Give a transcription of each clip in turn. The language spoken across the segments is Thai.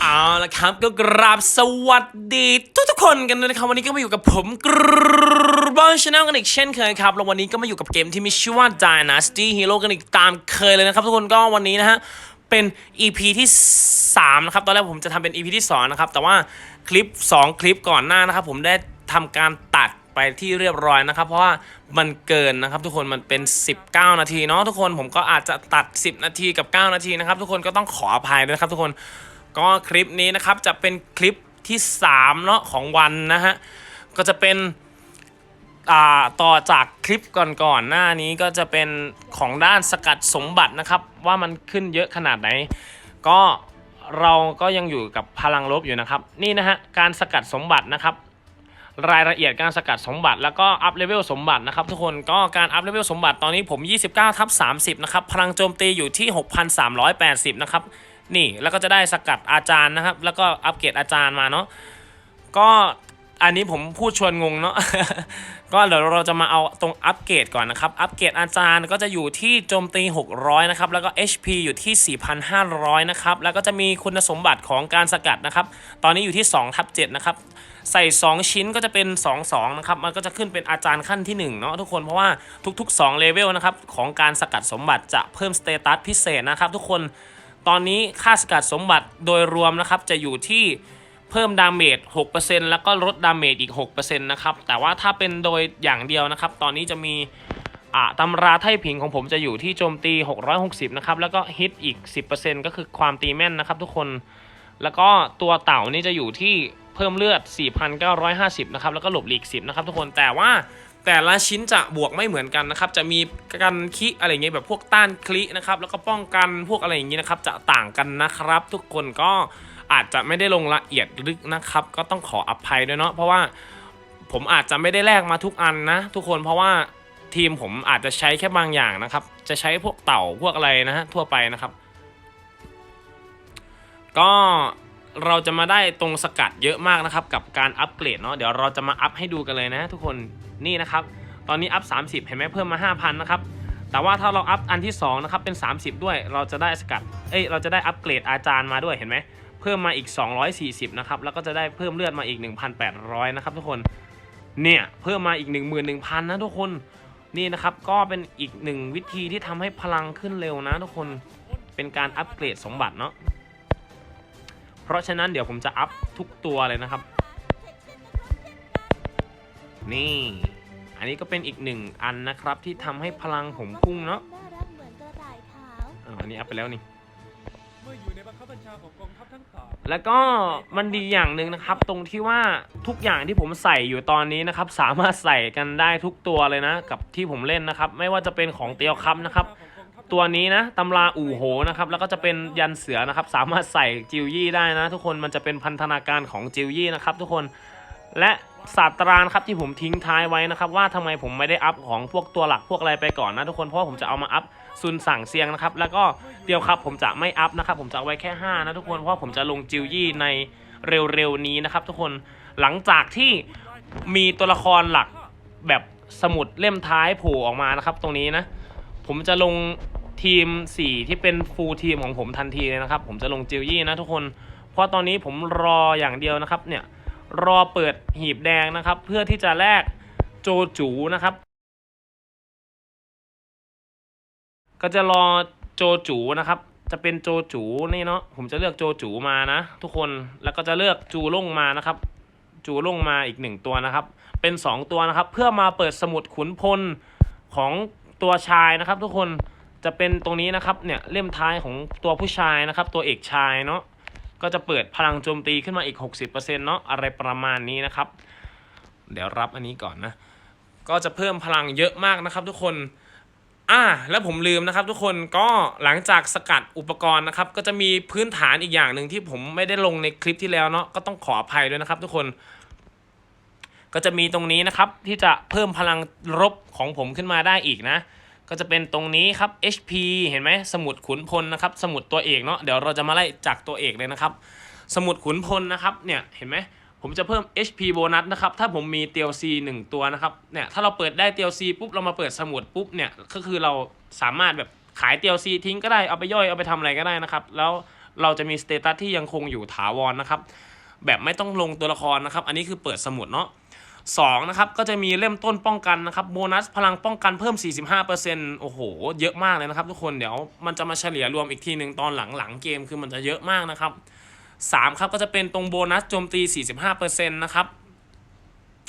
เอาละครับก็กราบสวัสดีทุกทุกๆคนกันด้วยนะครับ วันนี้ก็มาอยู่กับผมกรบอลชาแนลกันอีกเช่นเคยครับแล้ววันนี้ก็มาอยู่กับเกมที่มีชื่อว่า Dynasty Hero กันอีกตามเคยเลยนะครับ ทุกคนก็วันนี้นะฮะเป็น EP ที่3นะครับตอนแรกผมจะทำเป็น EP ที่2นะครับแต่ว่าคลิป 2 คลิปก่อนหน้านะครับ ผมได้ทำการตัดไปที่เรียบร้อยนะครับ เพราะว่ามันเกินนะครับ ทุกคนมันเป็น 19 นาทีเนาะทุกคนผมก็อาจจะตัด 10 นาทีกับ 9 นาทีนะครับ ทุกคนก็ต้องขออภัยด้วยนะครับ ทุกคน ก็คลิปนี้นะครับจะเป็นคลิปที่3เนาะของวันนะฮะก็จะเป็นอ่าต่อจากคลิปก่อนๆหน้านี้ก็จะเป็นของด้านสกัดสมบัตินะครับ ว่ามันขึ้นเยอะขนาดไหน ก็เราก็ยังอยู่กับพลังลบอยู่นะครับ นี่นะฮะการสกัดสมบัตินะครับ รายละเอียดการสกัดสมบัติแล้วก็อัพเลเวลสมบัตินะครับ ทุกคนก็การอัพเลเวลสมบัติตอนนี้ผม 29ทับ30 นะครับ พลังโจมตีอยู่ที่ 6,380 นะครับ นี่แล้วก็จะได้สกัดอาจารย์นะครับ แล้วก็อัปเกรดอาจารย์มาเนาะก็อันนี้ผมพูดชวนงงเนาะก็เดี๋ยวเราจะมาเอาตรงอัปเกรดก่อนนะครับ อัปเกรดอาจารย์ก็จะอยู่ที่โจมตี 600 นะครับ แล้วก็ HP อยู่ที่ 4,500 นะครับ แล้วก็จะมีคุณสมบัติของการสกัดนะครับ ตอนนี้อยู่ที่2ทับ7นะครับ ใส่ 2 ชิ้นก็จะเป็น 2 2 นะครับ มันก็จะขึ้นเป็นอาจารย์ขั้นที่ 1 เนาะทุกคน เพราะว่าทุก ๆ 2เลเวลนะครับของการสกัดสมบัติจะเพิ่มสเตตัสพิเศษนะครับทุกคน ตอนนี้ค่าสกัดสมบัติโดยรวมนะครับจะอยู่ที่เพิ่มดาเมจ 6%แล้วก็ลดดาเมจอีก 6%นะครับ แต่ว่าถ้าเป็นโดยอย่างเดียวนะครับ ตอนนี้จะมีอ่าตำราไท่ผิงของผมจะอยู่ที่โจมตี 660 นะครับ แล้วก็ฮิตอีก 10%ก็คือความตีแม่นนะครับทุกคน แล้วก็ตัวเต่านี่จะอยู่ที่เพิ่มเลือด 4,950 นะครับ แล้วก็หลบหลีก 10 นะครับทุกคน แต่ว่า แต่ละชิ้นจะบวกไม่เหมือนกันนะครับ จะมีกันคิอะไรเงี้ยแบบพวกต้านคลินะครับ แล้วก็ป้องกันพวกอะไรอย่างงี้นะครับ จะต่างกันนะครับ ทุกคนก็อาจจะไม่ได้ลงละเอียดลึกนะครับ ก็ต้องขออภัยด้วยเนาะเพราะว่าผมอาจจะไม่ได้แลกมาทุกอันนะ ทุกคนเพราะว่าทีมผมอาจจะใช้แค่บางอย่างนะครับ จะใช้พวกเต่าพวกอะไรนะฮะทั่วไปนะครับ ก็ เราจะมาได้ตรงสกัดเยอะมากนะครับ กับการอัปเกรดเนาะเดี๋ยวเราจะมาอัพให้ดูกันเลยนะ ทุกคนนี่นะครับ ตอนนี้อัพ 30 เห็นไหมเพิ่มมา 5,000 นะครับ แต่ว่าถ้าเราอัพอันที่2นะครับเป็น 30 ด้วยเราจะได้สกัดเอ้ยเราจะได้อัปเกรดอาจารย์มาด้วยเห็นไหมเพิ่มมาอีก 240 นะครับ แล้วก็จะได้เพิ่มเลือดมาอีก 1,800 นะครับทุกคนเนี่ยเพิ่มมาอีก 11,000 นะทุกคนนี่นะครับก็เป็นอีกหนึ่งวิธีที่ทำให้พลังขึ้นเร็วนะทุกคนเป็นการอัปเกรดสมบัติเนาะ เพราะฉะนั้นเดี๋ยวผมจะอัพทุกตัวเลยนะครับ นี่ อันนี้ก็เป็นอีกหนึ่งอันนะครับที่ทำให้พลังผมพุ่งเนาะน่ารักเหมือนกระต่ายขาวอ่าอันนี้อัพไปแล้วนี่ เมื่ออยู่ในบังคับบัญชาของกองทัพทั้งสามแล้วก็มันดีอย่างหนึ่งนะครับ ตรงที่ว่าทุกอย่างที่ผมใส่อยู่ตอนนี้นะครับ สามารถใส่กันได้ทุกตัวเลยนะ กับที่ผมเล่นนะครับ ไม่ว่าจะเป็นของเตียวคัพนะครับ ตัวนี้นะตำราอู่โหนะครับ แล้วก็จะเป็นยันเสือนะครับ สามารถใส่จิวยี่ได้นะ ทุกคนมันจะเป็นพันธนาการของจิวยี่นะครับ ทุกคนและศาสตรานครับที่ผมทิ้งท้ายไว้นะครับ ว่าทำไมผมไม่ได้อัพของพวกตัวหลักพวกอะไรไปก่อนนะทุกคนเพราะผมจะเอามาอัพซุนสั่งเซียงนะครับ แล้วก็เดียวครับผมจะไม่อัพนะครับผมจะเอาไว้แค่5นะทุกคนเพราะผมจะลงจิวยี่ในเร็วๆนี้นะครับ ทุกคนหลังจากที่มีตัวละครหลักแบบสมุดเล่มท้ายโผล่ออกมานะครับ ตรงนี้นะ ผมจะลง ทีม 4 ที่เป็นฟูลทีมของผมทันทีเลยนะครับ ผมจะลงจิวยี่นะทุกคน เพราะตอนนี้ผมรออย่างเดียวนะครับ เนี่ย รอเปิดหีบแดงนะครับ เพื่อที่จะแลกโจจูนะครับ ก็จะรอโจจูนะครับ จะเป็นโจจูนี่เนาะ ผมจะเลือกโจจูมานะ ทุกคน แล้วก็จะเลือกจูลงมานะครับ จูลงมาอีกหนึ่งตัวนะครับ เป็น 2 ตัวนะครับ เพื่อมาเปิดสมุดขุนพลของตัวชายนะครับ ทุกคน จะเป็นตรงนี้นะครับเนี่ยเล่มท้ายของตัวผู้ชายนะครับ ตัวเอกชายเนาะก็จะเปิดพลังโจมตีขึ้นมาอีก 60%เนาะอะไรประมาณนี้นะครับ เดี๋ยวรับอันนี้ก่อนนะ ก็จะเพิ่มพลังเยอะมากนะครับ ทุกคนอ่าแล้วผมลืมนะครับ ทุกคนก็หลังจากสกัดอุปกรณ์นะครับ ก็จะมีพื้นฐานอีกอย่างหนึ่งที่ผมไม่ได้ลงในคลิปที่แล้วเนาะก็ต้องขออภัยด้วยนะครับ ทุกคน ก็จะมีตรงนี้นะครับ ที่จะเพิ่มพลังรบของผมขึ้นมาได้อีกนะ ก็จะเป็นตรงนี้ครับ HP เห็นไหมสมุดขุนพลนะครับ สมุดตัวเอกเนาะเดี๋ยวเราจะมาไล่จากตัวเอกเลยนะครับ สมุดขุนพลนะครับเนี่ยเห็นไหมผมจะเพิ่ม HP โบนัสนะครับ ถ้าผมมี DLC 1 ตัวนะครับเนี่ยถ้าเราเปิดได้ DLC ปุ๊บเรามาเปิดสมุดปุ๊บเนี่ยก็คือเราสามารถแบบขาย DLC ทิ้งก็ได้เอาไปย่อยเอาไปทำอะไรก็ได้นะครับ แล้วเราจะมีสเตตัสที่ยังคงอยู่ถาวรนะครับ แบบไม่ต้องลงตัวละครนะครับ อันนี้คือเปิดสมุดเนาะ สองนะครับก็จะมีเล่มต้นป้องกันนะครับโบนัสพลังป้องกันเพิ่ม 45%โอ้โห เยอะมากเลยนะครับทุกคนเดี๋ยวมันจะมาเฉลี่ยรวมอีกทีหนึ่งตอนหลังหลังเกมคือมันจะเยอะมากนะครับสามครับก็จะเป็นตรงโบนัสโจมตี 45%นะครับ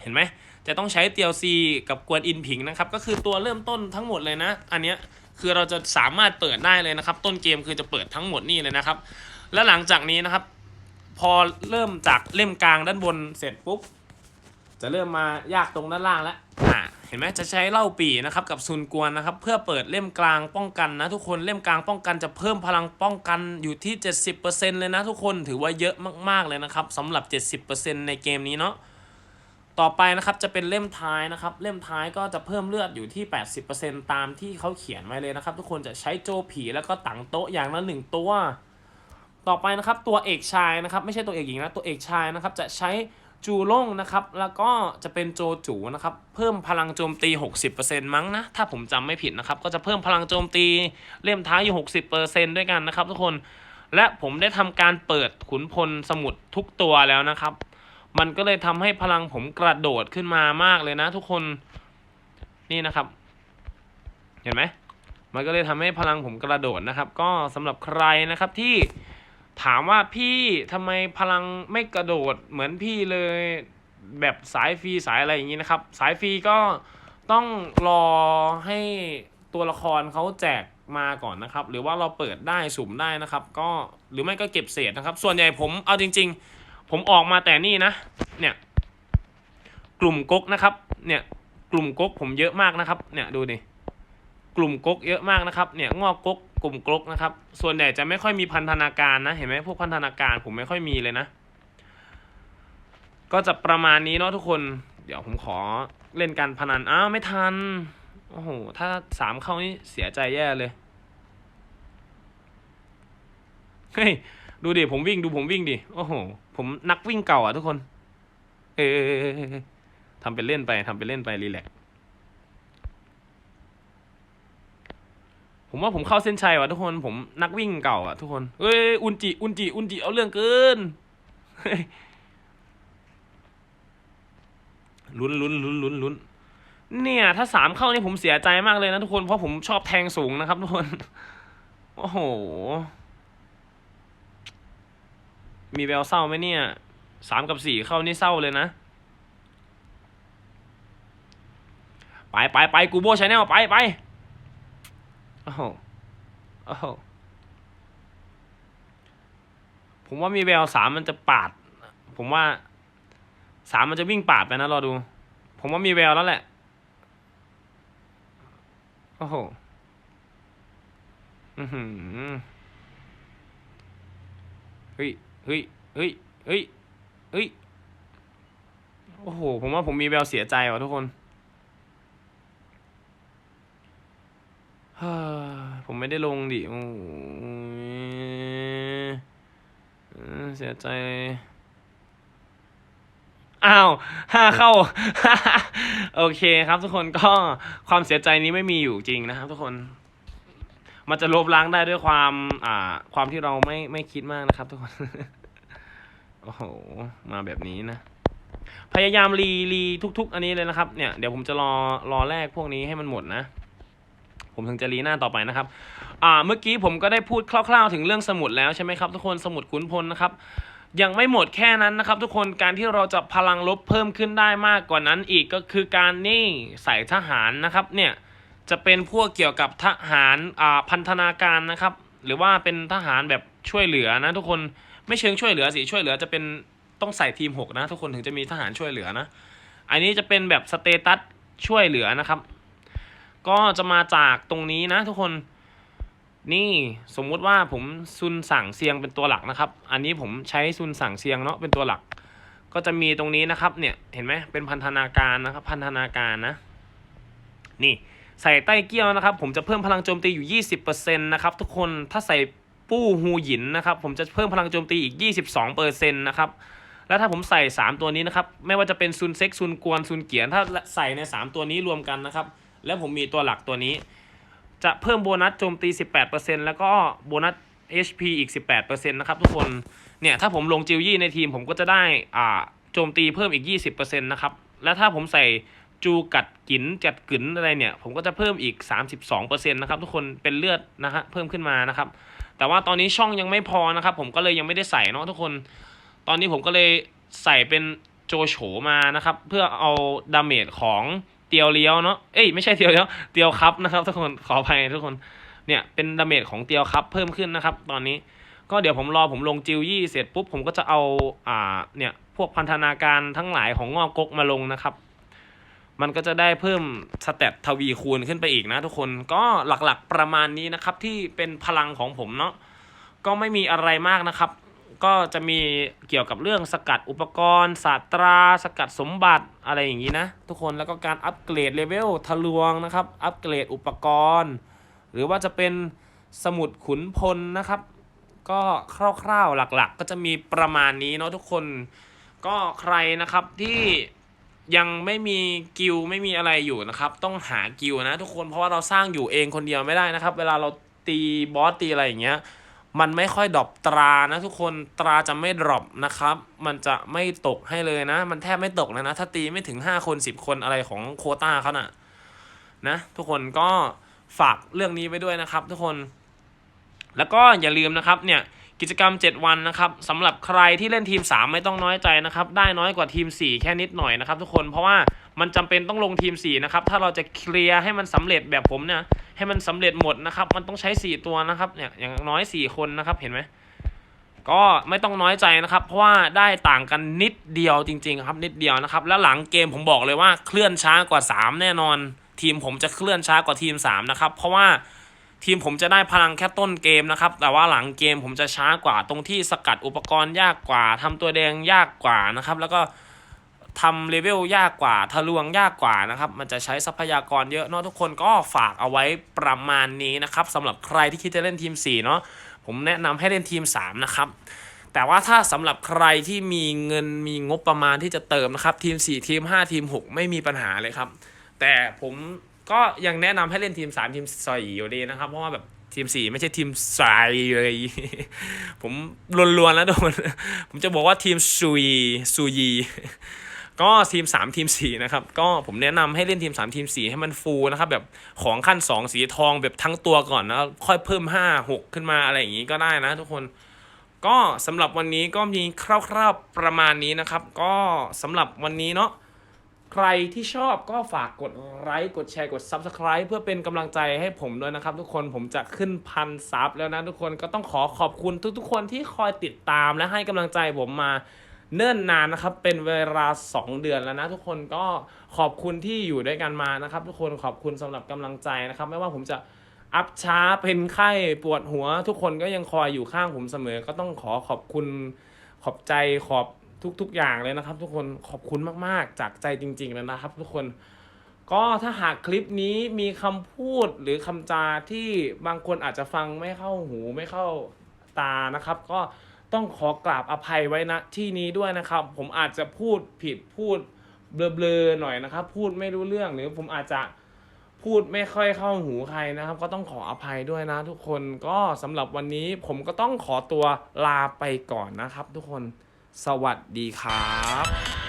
เห็นไหมจะต้องใช้ TLC กับกวนอินผิงนะครับก็คือตัวเริ่มต้นทั้งหมดเลยนะ อันเนี้ยคือเราจะสามารถเปิดได้เลยนะครับ ต้นเกมคือจะเปิดทั้งหมดนี่เลยนะครับ แล้วหลังจากนี้นะครับ พอเริ่มจากเล่มกลางด้านบนเสร็จปุ๊บ จะเริ่มมายากตรงด้านล่างแล้วอ่าเห็นไหมจะใช้เหล่าปีนะครับกับซุนกวนนะครับเพื่อเปิดเล่มกลางป้องกันนะทุกคนเล่มกลางป้องกันจะเพิ่มพลังป้องกันอยู่ที่ 70%เลยนะทุกคนถือว่าเยอะมากๆเลยนะครับสำหรับ 70%ในเกมนี้เนาะต่อไปนะครับจะเป็นเล่มท้ายนะครับ เล่มท้ายก็จะเพิ่มเลือดอยู่ที่ 80%ตามที่เขาเขียนไว้เลยนะครับ ทุกคนจะใช้โจผีแล้วก็ตังโต๊ะอย่างละหนึ่งตัว ต่อไปนะครับตัวเอกชายนะครับ ไม่ใช่ตัวเอกหญิงนะตัวเอกชายนะครับจะใช้ จูล่งนะครับ แล้วก็จะเป็นโจจูนะครับ เพิ่มพลังโจมตี 60%มั้งนะ ถ้าผมจำไม่ผิดนะครับ ก็จะเพิ่มพลังโจมตีเล่มท้ายอยู่ 60%ด้วยกันนะครับ ทุกคน และผมได้ทำการเปิดขุนพลสมุดทุกตัวแล้วนะครับ มันก็เลยทำให้พลังผมกระโดดขึ้นมามากเลยนะ ทุกคน นี่นะครับ เห็นไหม มันก็เลยทำให้พลังผมกระโดดนะครับ ก็สำหรับใครนะครับที่ ถามว่าพี่ทำไมพลังไม่กระโดดเหมือนพี่เลยแบบสายฟรีสายอะไรอย่างนี้นะครับ สายฟรีก็ต้องรอให้ตัวละครเขาแจกมาก่อนนะครับ หรือว่าเราเปิดได้สุ่มได้นะครับ ก็หรือไม่ก็เก็บเศษนะครับ ส่วนใหญ่ผมเอาจริง ๆ ผมออกมาแต่นี่นะ เนี่ยกลุ่มก๊กนะครับเนี่ยกลุ่มก๊กผมเยอะมากนะครับ เนี่ยดูดิกลุ่มก๊กเยอะมากนะครับ เนี่ยงอกก๊ก กลุ่มก๊กนะครับ ส่วนใหญ่จะไม่ค่อยมีพันธนาการนะ เห็นไหมพวกพันธนาการผมไม่ค่อยมีเลยนะ ก็จะประมาณนี้เนาะทุกคน เดี๋ยวผมขอเล่นการพนัน อ้าวไม่ทัน โอ้โห ถ้าสามเข้านี่เสียใจแย่เลย เฮ้ย ดูดิ ผมวิ่งดูผมวิ่งดิ โอ้โห ผมนักวิ่งเก่าอะทุกคน เออทำเป็นเล่นไปทำเป็นเล่นไปรีแลกซ์ ผมว่าผมเข้าเส้นชัยว่ะทุกคนผมนักวิ่งเก่าอะทุกคนเอ้ยอุนจิอุนจิอุนจิเอาเรื่องเกินลุ้นลุ้นลุ้นลุ้นลุ้นเนี่ยถ้าสามเข้านี่ผมเสียใจมากเลยนะทุกคนเพราะผมชอบแทงสูงนะครับทุกคนโอ้โห มีแววเศร้าไหมเนี่ยสามกับสี่เข้านี่เศร้าเลยนะ ไปไปไปกูโบชาแนลไปไป อ้โหโอ้โหผมว่ามีแววสามมันจะปาด ผมว่าสามมันจะวิ่งปาดไปนะรอดู ผมว่ามีแววแล้วแหละ โอ้โห อือหือเฮ้ย เฮ้ย เฮ้ย เฮ้ย เฮ้ย โอ้โห ผมว่าผมมีแววเสียใจว่ะทุกคน เฮ้ย ผมไม่ได้ลงดิโอ้ยเออเสียใจ อ้าวห้าเข้า โอเคครับทุกคนก็ความเสียใจนี้ไม่มีอยู่จริงนะครับทุกคน มันจะลบล้างได้ด้วยความ อ่า ความที่เราไม่ไม่คิดมากนะครับ ทุกคน โอ้โห มาแบบนี้นะ พยายามรีรีทุก ๆ อันนี้เลยนะครับ เนี่ย เดี๋ยวผมจะรอรอแรกพวกนี้ให้มันหมดนะ ผมถึงจะรีหน้าต่อไปนะครับอ่าเมื่อกี้ผมก็ได้พูดคร่าวๆ ถึงเรื่องสมุดแล้วใช่ไหมครับทุกคนสมุดขุนพลนะครับยังไม่หมดแค่นั้นนะครับ ทุกคนการที่เราจะพลังลบเพิ่มขึ้นได้มากกว่านั้นอีกก็คือการนี่ใส่ทหารนะครับเนี่ยจะเป็นพวกเกี่ยวกับทหารอ่าพันธนาการนะครับ หรือว่าเป็นทหารแบบช่วยเหลือนะ ทุกคนไม่เชิงช่วยเหลือสิช่วยเหลือจะเป็นต้องใส่ทีม 6 นะ ทุกคนถึงจะมีทหารช่วยเหลือนะ อันนี้จะเป็นแบบสเตตัสช่วยเหลือนะครับ ก็จะมาจากตรงนี้นะทุกคน นี่สมมุติว่าผมซุนสั่งเซียงเป็นตัวหลักนะครับ อันนี้ผมใช้ซุนสั่งเซียงเนาะเป็นตัวหลัก ก็จะมีตรงนี้นะครับ เนี่ยเห็นไหมเป็นพันธนาการนะครับพันธนาการนะ นี่ใส่ใต้เกี้ยวนะครับ ผมจะเพิ่มพลังโจมตีอยู่ 20%นะครับทุกคนถ้าใส่ปู้ฮูหยินนะครับ ผมจะเพิ่มพลังโจมตีอีก 22%นะครับแล้วถ้าผมใส่ 3 ตัวนี้นะครับ ไม่ว่าจะเป็นซุนเซ็กซุนกวนซุนเกียน ถ้าใส่ใน 3 ตัวนี้รวมกันนะครับ แล้วผมมีตัวหลักตัวนี้ จะเพิ่มโบนัสโจมตี 18%แล้วก็โบนัส HP อีก 18%นะครับทุกคน เนี่ยถ้าผมลงจิวยี่ในทีมผมก็จะได้อ่าโจมตีเพิ่มอีก 20%นะครับ และถ้าผมใส่จูกัดกินจัดกึนอะไรเนี่ย ผมก็จะเพิ่มอีก 32%นะครับทุกคนเป็นเลือดนะฮะเพิ่มขึ้นมานะครับ แต่ว่าตอนนี้ช่องยังไม่พอนะครับ ผมก็เลยยังไม่ได้ใส่เนาะทุกคน ตอนนี้ผมก็เลยใส่เป็นโจโฉมานะครับ เพื่อเอาดาเมจของ เตียวเลี้ยวเนาะ เอ้ยไม่ใช่เตียวเลี้ยว เตียวครับนะครับทุกคน ขออภัยทุกคน เนี่ยเป็นดาเมจของเตียวครับเพิ่มขึ้นนะครับ ตอนนี้ ก็เดี๋ยวผมรอผมลงจิวยี่เสร็จปุ๊บผมก็จะเอา อ่า เนี่ยพวกพันธนาการทั้งหลายของงอกกกมาลงนะครับมันก็จะได้เพิ่มสเตตทวีคูณขึ้นไปอีกนะทุกคนก็หลักๆประมาณนี้นะครับที่เป็นพลังของผมเนาะก็ไม่มีอะไรมากนะครับ ก็จะมีเกี่ยวกับเรื่องสกัดอุปกรณ์ศาสตรา สกัดสมบัติอะไรอย่างนี้นะ ทุกคนแล้วก็การอัปเกรดเลเวลทะลวงนะครับ อัปเกรดอุปกรณ์ หรือว่าจะเป็นสมุดขุนพลนะครับ ก็คร่าวๆหลักๆ ก็จะมีประมาณนี้เนาะทุกคนก็ใครนะครับที่ยังไม่มีกิลไม่มีอะไรอยู่นะครับ ต้องหากิลนะทุกคนเพราะว่าเราสร้างอยู่เองคนเดียวไม่ได้นะครับ เวลาเราตีบอสตีอะไรอย่างเงี้ย มันไม่ค่อยดรอปตรานะทุกคนตราจะไม่ดรอปนะครับ มันจะไม่ตกให้เลยนะ มันแทบไม่ตกเลยนะ ถ้าตีไม่ถึง 5 คน 10 คนอะไรของโคต้าเขาน่ะนะทุกคนก็ฝากเรื่องนี้ไว้ด้วยนะครับ ทุกคน แล้วก็อย่าลืมนะครับเนี่ย กิจกรรม 7 วันนะครับสำหรับใครที่เล่นทีม 3 ไม่ต้องน้อยใจนะครับ ได้น้อยกว่าทีม 4 แค่นิดหน่อยนะครับ ทุกคนเพราะว่ามันจำเป็นต้องลงทีม 4 นะครับ ถ้าเราจะเคลียร์ให้มันสำเร็จแบบผมเนี่ยให้มันสำเร็จหมดนะครับ มันต้องใช้ 4 ตัวนะครับเนี่ยอย่างน้อย 4 คนนะครับเห็นไหมก็ไม่ต้องน้อยใจนะครับ เพราะว่าได้ต่างกันนิดเดียวจริง ๆ ครับ นิดเดียวนะครับ แล้วหลังเกมผมบอกเลยว่าเคลื่อนช้ากว่า 3 แน่นอน ทีมผมจะเคลื่อนช้ากว่าทีม 3 นะครับ เพราะว่า ทีมผมจะได้พลังแค่ต้นเกมนะครับ แต่ว่าหลังเกมผมจะช้ากว่าตรงที่สกัดอุปกรณ์ยากกว่าทำตัวแดงยากกว่านะครับ แล้วก็ทำเลเวลยากกว่า ทะลวงยากกว่านะครับ มันจะใช้ทรัพยากรเยอะเนาะทุกคนก็ฝากเอาไว้ประมาณนี้นะครับสำหรับใครที่คิดจะเล่นทีม 4 เนาะผมแนะนำให้เล่นทีม 3 นะครับ แต่ว่าถ้าสำหรับใครที่มีเงินมีงบประมาณที่จะเติมนะครับ ทีม 4 ทีม 5 ทีม 6 ไม่มีปัญหาเลยครับ แต่ผม ก็ยังแนะนำให้เล่นทีม 3 ทีมสอยอยู่ดีนะครับ เพราะว่าแบบทีม 4 ไม่ใช่ทีมสายเลย ผมลวนๆแล้วโดนผมจะบอกว่าทีมซุยซุยก็ทีม 3 ทีม 4 นะครับ ก็ผมแนะนำให้เล่นทีม 3 ทีม 4 ให้มันฟูลนะครับ แบบของขั้น 2 สีทองแบบทั้งตัวก่อนนะค่อยเพิ่ม 5 6 ขึ้นมาอะไรอย่างนี้ก็ได้นะทุกคนก็สำหรับวันนี้ก็มีคร่าวๆประมาณนี้นะครับ ก็สำหรับวันนี้เนาะ ใครที่ชอบก็ฝากกดไลค์กดแชร์กด Subscribe เพื่อเป็นกำลังใจให้ผมด้วยนะครับ ทุกคนผมจะขึ้นพันซับแล้วนะทุกคนก็ต้องขอขอบคุณทุกๆคนที่คอยติดตามและให้กำลังใจผมมาเนิ่นนานนะครับ เป็นเวลา 2 เดือนแล้วนะ ทุกคนก็ขอบคุณที่อยู่ด้วยกันมานะครับ ทุกคนขอบคุณสำหรับกำลังใจนะครับ ไม่ว่าผมจะอัพช้าเป็นไข้ปวดหัว ทุกคนก็ยังคอยอยู่ข้างผมเสมอ ก็ต้องขอขอบคุณขอบใจขอบ ทุกๆอย่างเลยนะครับ ทุกคนขอบคุณมากๆ จากใจจริงๆเลยนะครับ ทุกคนก็ถ้าหากคลิปนี้มีคำพูดหรือคำจาที่บางคนอาจจะฟังไม่เข้าหูไม่เข้าตานะครับ ก็ต้องขอกราบอภัยไว้นะที่นี้ด้วยนะครับ ผมอาจจะพูดผิดพูดเบลอๆหน่อยนะครับ พูดไม่รู้เรื่องหรือผมอาจจะพูดไม่ค่อยเข้าหูใครนะครับ ก็ต้องขออภัยด้วยนะ ทุกคนก็สำหรับวันนี้ผมก็ต้องขอตัวลาไปก่อนนะครับ ทุกคน สวัสดีครับ